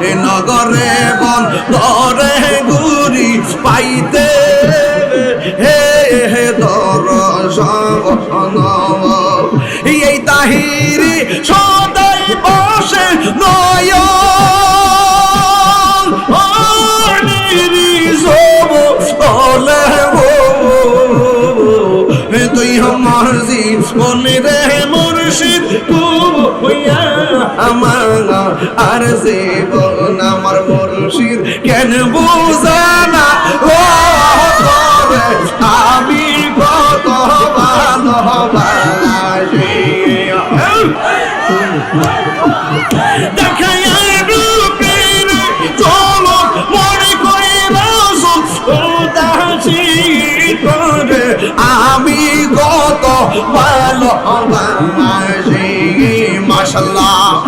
নগরে বন দরে গুরি পাইতে। হে হে দর এই তাহিরি সদাই বসে নয় তুই আমার জীবন রে মুর্শিদ হইয়া আমার আর জীবন আমার মুর্শিদ কেন বুঝানা? ও আমি কত ভালোবাসি। আমি কত ভালোবাসি। খুলে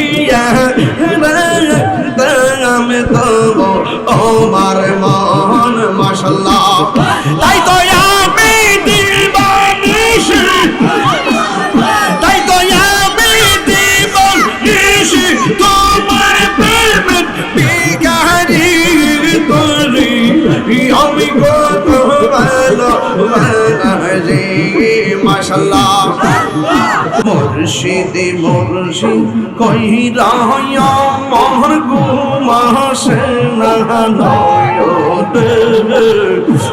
মাশাল্লাহ মুর্শিদি মুর্শিদ কই রায়া মোহর গুমাসে না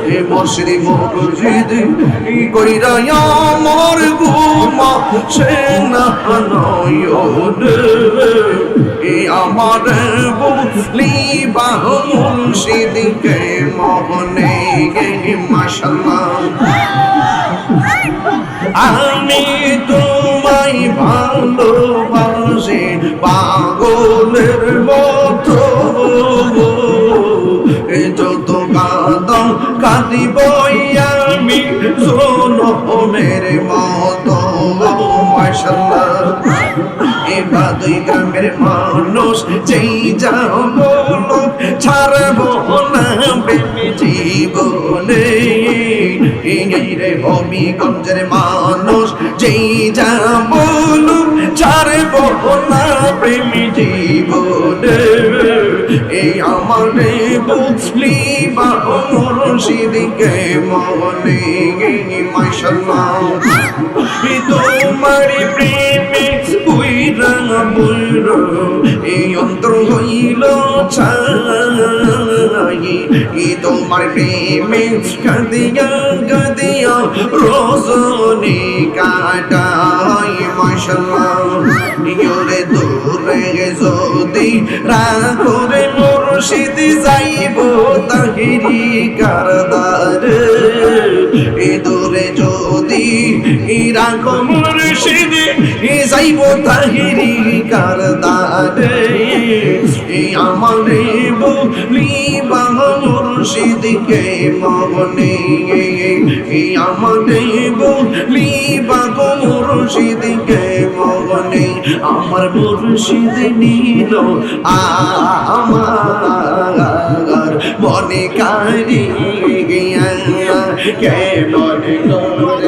এ মুর্শিদি, মুর্শিদ কই রায়া মোহর গুমাসে না এ আমার বলি বাহ মুর্শিদকে মোহনে গে, মাশাল্লাহ। আমি তোমায় ভালোবাসি পাগলের মতো। যত কাদম কাঁদিব আমি, শোনো মেরে মতো। মাশাল্লাহ এবার দুই গ্রামের মানুষ যেই যাও বলো, ছাড়বো না প্রেমী জীবনে। রে হবিগঞ্জের মানুষ যেই যা বলো ছাড়বো না প্রেমী জীবনে এই আমার বুঝলি বা মুর্শিদিকে মনে মাশাল্লাহ। তোমার প্রেমে বুইরা বুইরা এই অন্তর হইল ছাই ই তোমার প্রেমে কাঁদিয়া কাঁদিয়া রোজনি কাটাই, মাশাল্লাহ। ইয়োরে দূরে যদি রাখরে মুর্শিদ, যাইব তাহিরি কারদার। এ দূরে যদি রাখো মুর্শিদ যাইব তাহিরি কারদার এই আমারে বলি বাহ মুর্শিদকে মগনে। এই আমারে বলি বাহ মুর্শিদকে মগনে। আমার মুর্শিদ নিল আমার মনে কারি কে মনে করে এ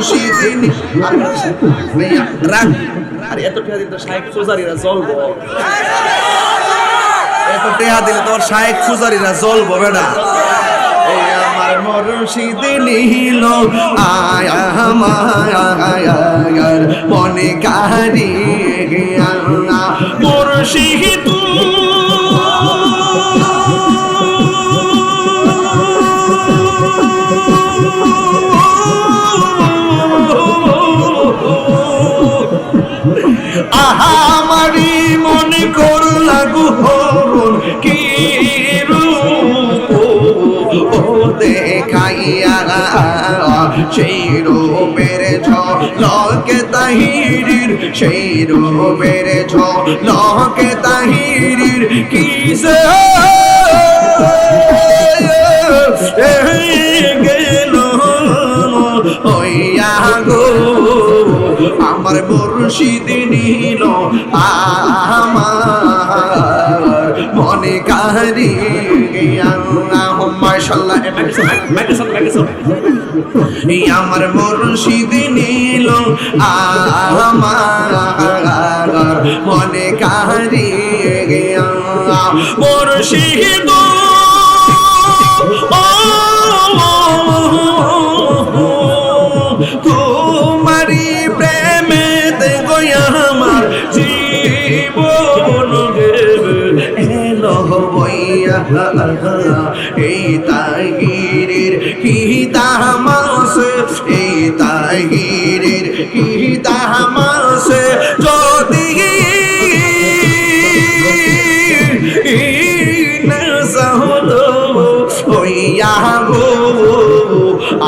মুর্শিদ আর ভাইয়া রাখ আর, এত টিয়া দিলে তো শাহেক ফুজারিরা জ্বলবো। এত টিয়া দিলে তোর শাহেক ফুজারিরা জ্বলবো, বেটা। আমার মুর্শিদ মনে কারি মুর্শিদ সেই রূপের ঝলকে তাহিরির সেই রূপের ঝলকে তাহিরির কিসে গেল হইয়া গো আমার মুর্শিদ নিল আমার মনে এই আমার মুর্শিদ নিল আমার মনে কারি মুর্শিদ তোমারি প্রেমেতে গয়া আমার কি তামাস এই তাহিরের কি তামাস যদি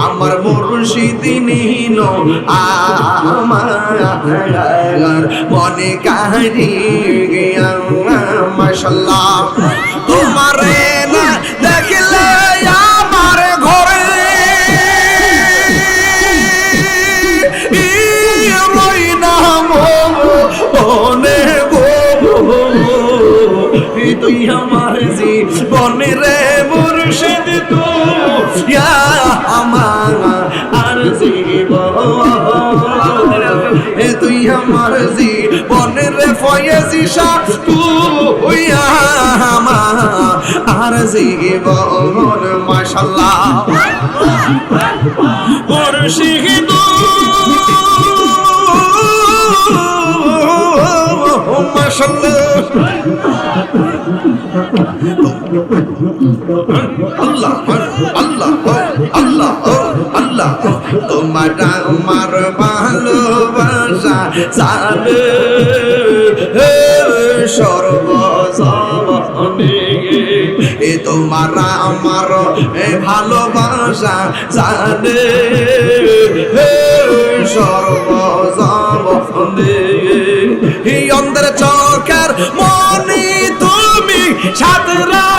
আমার মুর্শিদ নিল আমার। মনে কারি গিয়া মাশাল্লাহ। জীবনে রে ফয়েজি তুই আমার আর জীবন মাশাল্লাহ। মাশাল্লাহ। আল্লাহ আল্লাহ আল্লাহ। আল্লাহ তোমার আমার ভালোবাসা জানে সর্বসবনে এ তোমার আমার ভালোবাসা সর্বসবনে এই অন্তর চোখের মনে তুমি সাতরা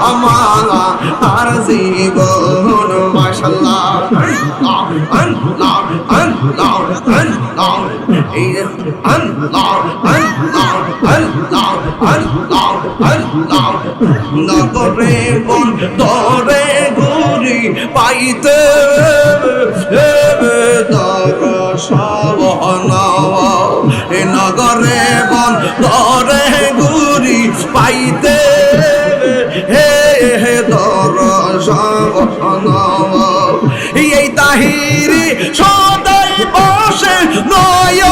আমার আর জীবন মাশাল্লাহ। নগরে বন দরে গুরি পাইতে নগরে বন দরে গুরি পাইতে তাহিরি সদাই বসে নয়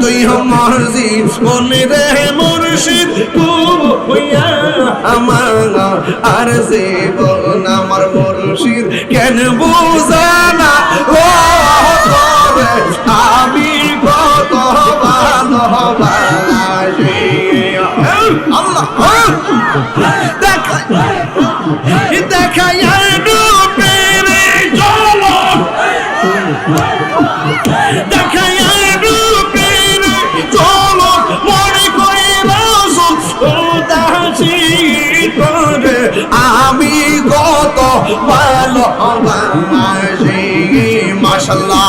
তুই আমার জীবনে রে মুর্শিদ আমার আর জীবন। আমার মুর্শিদ কেন বুঝানা দেখা ডুবের চলো দেখা ডুবের চলো মনে করে উদাসী করে আমি কত ভালোবাসি মাশাল্লাহ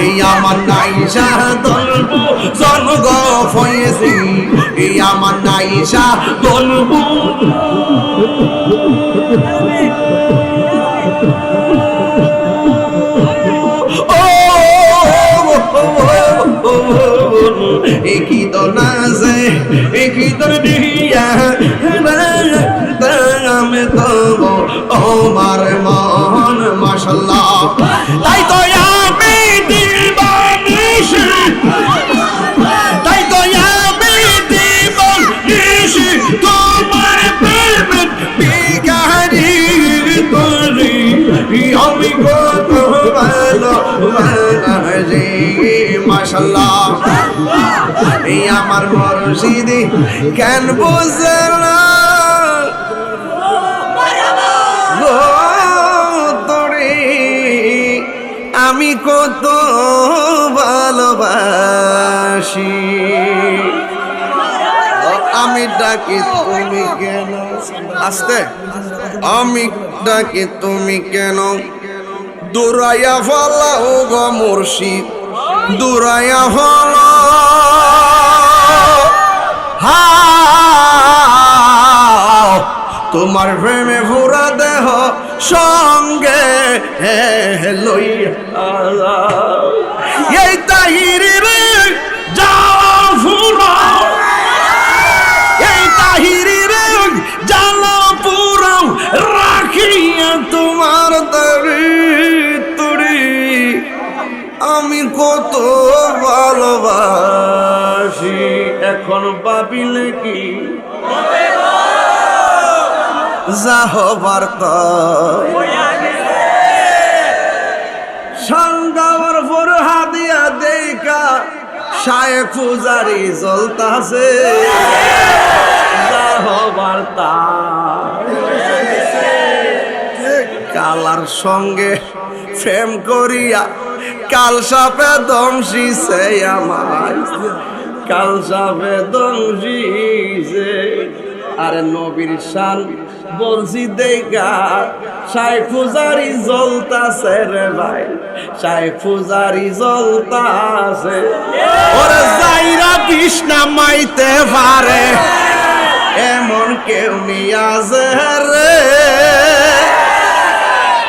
এই আমার নাইশা দলবু জনগ ফয়েছি এই আমার নাইশা দলবু একই তো নাচে একই ভিতর দিয়া আমার মরশিদি, কেন বুঝে না? আমি কত ভালোবাসি। আমি ডাকি তুমি কেন? আসতে। আমি ডাকি তুমি কেন? দূরাইয়া ফলাও গো মুর্শিদ। দূরাইয়া ফলা হাও তোমার প্রেমে ভুরা দেহ সঙ্গে লইয়া এই তাহিরি রে, যাও ফুরাও এই তাহিরি রে, জানো পুরাও রাখিয়া তোমার দাড়ি। তুড়ি আমি কত ভালোবাসি। এখন ভাবিলে কি? যা হবার সন্ধ্যাবার পর হাদিয়া দেখা শায়ে পূজারি জ্বলতাছে। যা হবার কালার সঙ্গে প্রেম করিয়া কাল সাপে দমশিছে আমার কাল সাপে দমশিছে আরে নবীর শান বলছি দেখা, সাই পূজারি জ্বলতাছে রে ভাই, সাই পূজারি জ্বলতাছে। ওরে যাইরা কৃষ্ণা মাইতে পারে, এমন কেউ নিয়ে আছে রে।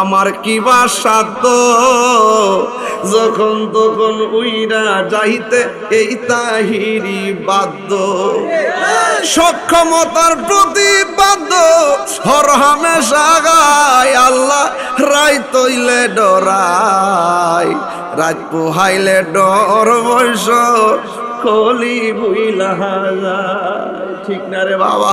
আমার কিবা সাধ্য? যখন তখন উইরা যাইতে এই তাহিরি বাদ্য সক্ষমতার প্রতিবাদ্য হর হামেশা গায়, আল্লাহ রাই তৈলে ডরাই রাত পোহাইলে ডর বৈশ কলি বুইলা। ঠিক না রে বাবা?